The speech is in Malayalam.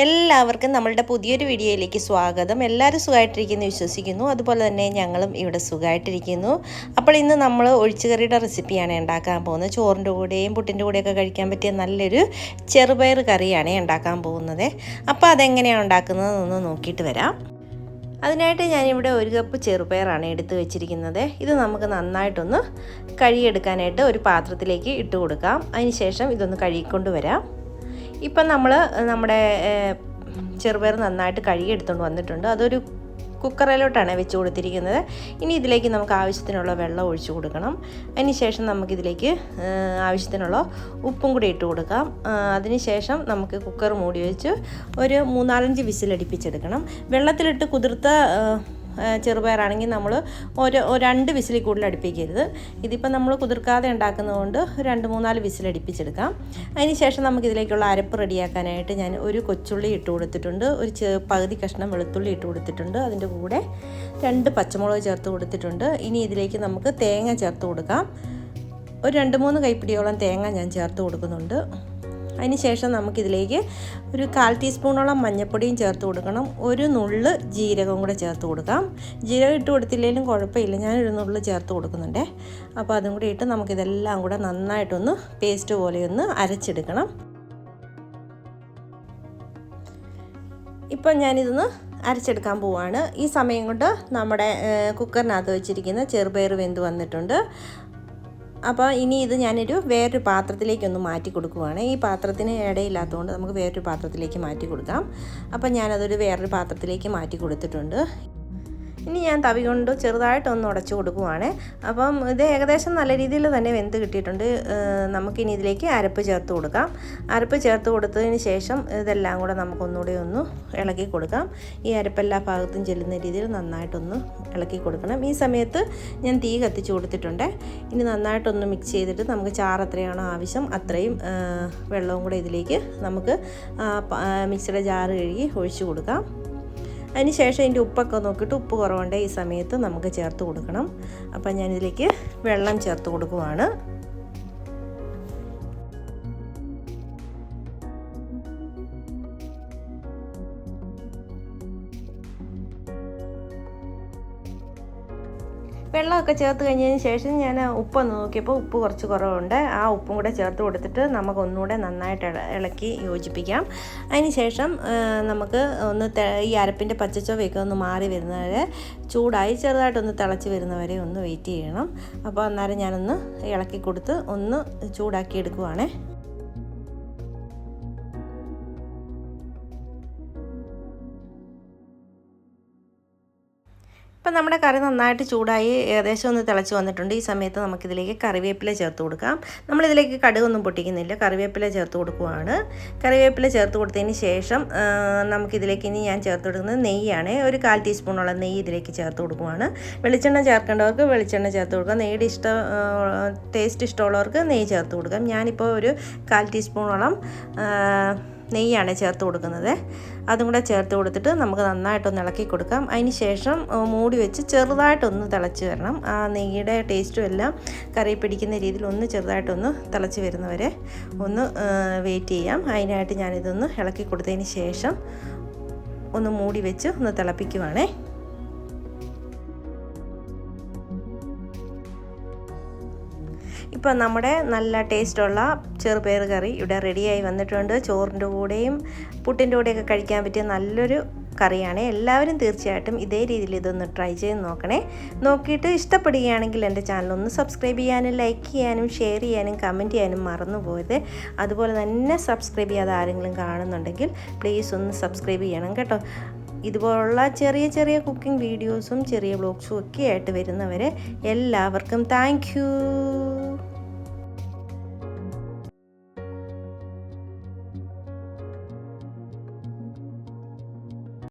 എല്ലാവർക്കും നമ്മളുടെ പുതിയൊരു വീഡിയോയിലേക്ക് സ്വാഗതം. എല്ലാവരും സുഖമായിട്ടിരിക്കുന്നു വിശ്വസിക്കുന്നു. അതുപോലെ തന്നെ ഞങ്ങളും ഇവിടെ സുഖമായിട്ടിരിക്കുന്നു അപ്പോൾ ഇന്ന് നമ്മൾ ഒഴിച്ചുകറിയുടെ റെസിപ്പിയാണ് ഉണ്ടാക്കാൻ പോകുന്നത്. ചോറിന്റെ കൂടെയും പുട്ടിന്റെ കൂടെയൊക്കെ കഴിക്കാൻ പറ്റിയ നല്ലൊരു ചെറുപയർ കറിയാണ് ഉണ്ടാക്കാൻ പോകുന്നത്. അപ്പോൾ അതെങ്ങനെയാണ് ഉണ്ടാക്കുന്നതെന്നൊന്ന് നോക്കിയിട്ട് വരാം. അതിനായിട്ട് ഞാനിവിടെ ഒരു കപ്പ് ചെറുപയറാണ് എടുത്ത് വെച്ചിരിക്കുന്നത്. ഇത് നമുക്ക് നന്നായിട്ടൊന്ന് കഴുകിയെടുക്കാനായിട്ട് ഒരു പാത്രത്തിലേക്ക് ഇട്ട് കൊടുക്കാം. അതിന് ശേഷം ഇതൊന്ന് കഴുകിക്കൊണ്ട് വരാം. ഇപ്പം നമ്മൾ നമ്മുടെ ചെറുപയർ നന്നായിട്ട് കഴുകിയെടുത്തുകൊണ്ട് വന്നിട്ടുണ്ട്. അതൊരു കുക്കറിലോട്ടാണ് വെച്ച് കൊടുത്തിരിക്കുന്നത്. ഇനി ഇതിലേക്ക് നമുക്ക് ആവശ്യത്തിനുള്ള വെള്ളം ഒഴിച്ചു കൊടുക്കണം. അതിനുശേഷം നമുക്കിതിലേക്ക് ആവശ്യത്തിനുള്ള ഉപ്പും കൂടി ഇട്ട് കൊടുക്കാം. അതിനുശേഷം നമുക്ക് കുക്കർ മൂടി വെച്ച് ഒരു മൂന്നാലഞ്ച് വിസിലടിപ്പിച്ചെടുക്കണം. വെള്ളത്തിലിട്ട് കുതിർത്ത ചെറുപയറാണെങ്കിൽ നമ്മൾ ഒരു രണ്ട് വിസിലിൽ കൂടുതൽ അടുപ്പിക്കരുത്. ഇതിപ്പോൾ നമ്മൾ കുതിർക്കാതെ ഉണ്ടാക്കുന്നതുകൊണ്ട് രണ്ട് മൂന്നാൽ വിസിൽ അടുപ്പിച്ചെടുക്കാം. അതിന് ശേഷം നമുക്ക് ഇതിലേക്കുള്ള അരപ്പ് റെഡിയാക്കാനായിട്ട് ഞാൻ ഒരു കൊച്ചുള്ളി ഇട്ട് കൊടുത്തിട്ടുണ്ട്. ഒരു പകുതി കഷ്ണം വെളുത്തുള്ളി ഇട്ട് കൊടുത്തിട്ടുണ്ട്. അതിന്റെ കൂടെ രണ്ട് പച്ചമുളക് ചേർത്ത് കൊടുത്തിട്ടുണ്ട്. ഇനി ഇതിലേക്ക് നമുക്ക് തേങ്ങ ചേർത്ത് കൊടുക്കാം. ഒരു രണ്ട് മൂന്ന് കൈപ്പിടിയോളം തേങ്ങ ഞാൻ ചേർത്ത് കൊടുക്കുന്നുണ്ട്. അതിന് ശേഷം നമുക്കിതിലേക്ക് ഒരു കാൽ ടീസ്പൂണോളം മഞ്ഞൾപ്പൊടിയും ചേർത്ത് കൊടുക്കണം. ഒരു നുള്ള് ജീരകം കൂടെ ചേർത്ത് കൊടുക്കാം. ജീരകം ഇട്ട് കൊടുത്തില്ലെങ്കിലും കുഴപ്പമില്ല. ഞാനൊരു നുള്ള് ചേർത്ത് കൊടുക്കുന്നുണ്ടേ. അപ്പോൾ അതും കൂടി ഇട്ട് നമുക്കിതെല്ലാം കൂടെ നന്നായിട്ടൊന്ന് പേസ്റ്റ് പോലെ ഒന്ന് അരച്ചെടുക്കണം. ഇപ്പം ഞാനിതൊന്ന് അരച്ചെടുക്കാൻ പോവാണ്. ഈ സമയം കൊണ്ട് നമ്മുടെ കുക്കറിനകത്ത് വെച്ചിരിക്കുന്ന ചെറുപയർ വെന്ത് വന്നിട്ടുണ്ട്. അപ്പോൾ ഇനി ഇത് ഞാനൊരു വേറൊരു പാത്രത്തിലേക്കൊന്ന് മാറ്റി കൊടുക്കുവാണ്. ഈ പാത്രത്തിന് ഇടയില്ലാത്തതുകൊണ്ട് നമുക്ക് വേറൊരു പാത്രത്തിലേക്ക് മാറ്റി കൊടുക്കാം. അപ്പോൾ ഞാനതൊരു വേറൊരു പാത്രത്തിലേക്ക് മാറ്റി കൊടുത്തിട്ടുണ്ട്. ഇനി ഞാൻ തവി കൊണ്ട് ചെറുതായിട്ടൊന്ന് ഉടച്ചു കൊടുക്കുവാണ്. അപ്പം ഇത് ഏകദേശം നല്ല രീതിയിൽ തന്നെ വെന്ത് കിട്ടിയിട്ടുണ്ട്. നമുക്കിനി ഇതിലേക്ക് അരപ്പ് ചേർത്ത് കൊടുക്കാം. അരപ്പ് ചേർത്ത് കൊടുത്തതിന് ശേഷം ഇതെല്ലാം കൂടെ നമുക്കൊന്നുകൂടി ഒന്ന് ഇളക്കി കൊടുക്കാം. ഈ അരപ്പെല്ലാ ഭാഗത്തും ചെല്ലുന്ന രീതിയിൽ നന്നായിട്ടൊന്ന് ഇളക്കി കൊടുക്കണം. ഈ സമയത്ത് ഞാൻ തീ കത്തിച്ച് കൊടുത്തിട്ടുണ്ട്. ഇനി നന്നായിട്ടൊന്ന് മിക്സ് ചെയ്തിട്ട് നമുക്ക് ചാറ് എത്രയാണോ ആവശ്യം അത്രയും വെള്ളവും കൂടെ ഇതിലേക്ക് നമുക്ക് മിക്സിയുടെ ജാറ് കഴുകി ഒഴിച്ചു കൊടുക്കാം. അതിന് ശേഷം ഇതിന്റെ ഉപ്പൊക്കെ നോക്കിയിട്ട് ഉപ്പ് കുറവുണ്ടെങ്കിൽ ഈ സമയത്ത് നമുക്ക് ചേർത്ത് കൊടുക്കണം. അപ്പം ഞാനിതിലേക്ക് വെള്ളം ചേർത്ത് കൊടുക്കുവാണ്. വെള്ളമൊക്കെ ചേർത്ത് കഴിഞ്ഞതിന് ശേഷം ഞാൻ ഉപ്പൊന്ന് നോക്കിയപ്പോൾ ഉപ്പ് കുറച്ച് കുറവുണ്ട്. ആ ഉപ്പും കൂടെ ചേർത്ത് കൊടുത്തിട്ട് നമുക്ക് ഒന്നുകൂടെ നന്നായിട്ട് ഇളക്കി യോജിപ്പിക്കാം. അതിന് ശേഷം നമുക്ക് ഒന്ന് ഈ അരപ്പിന്റെ പച്ചച്ചോവയൊക്കെ ഒന്ന് മാറി വരുന്നവരെ ചൂടായി ചെറുതായിട്ടൊന്ന് തിളച്ച് വരുന്നവരെ ഒന്ന് വെയിറ്റ് ചെയ്യണം. അപ്പോൾ അന്നേരം ഞാനൊന്ന് ഇളക്കി കൊടുത്ത് ഒന്ന് ചൂടാക്കി എടുക്കുവാണേ. ഇപ്പം നമ്മുടെ കറി നന്നായിട്ട് ചൂടായി ഏകദേശം ഒന്ന് തിളച്ച് വന്നിട്ടുണ്ട്. ഈ സമയത്ത് നമുക്കിതിലേക്ക് കറിവേപ്പില ചേർത്ത് കൊടുക്കാം. നമ്മളിതിലേക്ക് കടുകൊന്നും പൊട്ടിക്കുന്നില്ല. കറിവേപ്പില ചേർത്ത് കൊടുക്കുവാണ്. കറിവേപ്പില ചേർത്ത് കൊടുത്തതിന് ശേഷം നമുക്കിതിലേക്ക് ഇനി ഞാൻ ചേർത്ത് കൊടുക്കുന്നത് നെയ്യാണ്. ഒരു കാൽ ടീസ്പൂണോളം നെയ്യ് ഇതിലേക്ക് ചേർത്ത് കൊടുക്കുവാണ്. വെളിച്ചെണ്ണ ചേർക്കേണ്ടവർക്ക് വെളിച്ചെണ്ണ ചേർത്ത് കൊടുക്കാം. നെയ്യുടെ ഇഷ്ടം ടേസ്റ്റ് ഇഷ്ടമുള്ളവർക്ക് നെയ്യ് ചേർത്ത് കൊടുക്കാം. ഞാനിപ്പോൾ ഒരു കാൽ ടീസ്പൂണോളം നെയ്യാണ് ചേർത്ത് കൊടുക്കുന്നത്. അതും കൂടെ ചേർത്ത് കൊടുത്തിട്ട് നമുക്ക് നന്നായിട്ടൊന്ന് ഇളക്കി കൊടുക്കാം. അതിന് ശേഷം മൂടി വെച്ച് ചെറുതായിട്ടൊന്ന് തിളച്ച് വരണം. ആ നെയ്യുടെ ടേസ്റ്റും എല്ലാം കറി പിടിക്കുന്ന രീതിയിൽ ഒന്ന് ചെറുതായിട്ടൊന്ന് തിളച്ച് വരുന്നവരെ ഒന്ന് വെയിറ്റ് ചെയ്യാം. അതിനായിട്ട് ഞാനിതൊന്ന് ഇളക്കി കൊടുത്തതിന് ശേഷം ഒന്ന് മൂടി വെച്ച് ഒന്ന് തിളപ്പിക്കുവാണേ. ഇപ്പം നമ്മുടെ നല്ല ടേസ്റ്റുള്ള ചെറുപയർ കറി ഇവിടെ റെഡിയായി വന്നിട്ടുണ്ട്. ചോറിന്റെ കൂടെയും പുട്ടിന്റെ കൂടെയൊക്കെ കഴിക്കാൻ പറ്റിയ നല്ലൊരു കറിയാണ്. എല്ലാവരും തീർച്ചയായിട്ടും ഇതേ രീതിയിൽ ഇതൊന്ന് ട്രൈ ചെയ്ത് നോക്കണേ. നോക്കിയിട്ട് ഇഷ്ടപ്പെടുകയാണെങ്കിൽ എന്റെ ചാനൽ ഒന്ന് സബ്സ്ക്രൈബ് ചെയ്യാനും ലൈക്ക് ചെയ്യാനും ഷെയർ ചെയ്യാനും കമന്റ് ചെയ്യാനും മറന്നു പോയത്. അതുപോലെ തന്നെ സബ്സ്ക്രൈബ് ചെയ്യാതെ ആരെങ്കിലും കാണുന്നുണ്ടെങ്കിൽ പ്ലീസ് ഒന്ന് സബ്സ്ക്രൈബ് ചെയ്യണം കേട്ടോ. ഇതുപോലുള്ള ചെറിയ ചെറിയ കുക്കിംഗ് വീഡിയോസും ചെറിയ ബ്ലോഗ്സും ഒക്കെ ആയിട്ട് വരുന്നവരെ എല്ലാവർക്കും താങ്ക്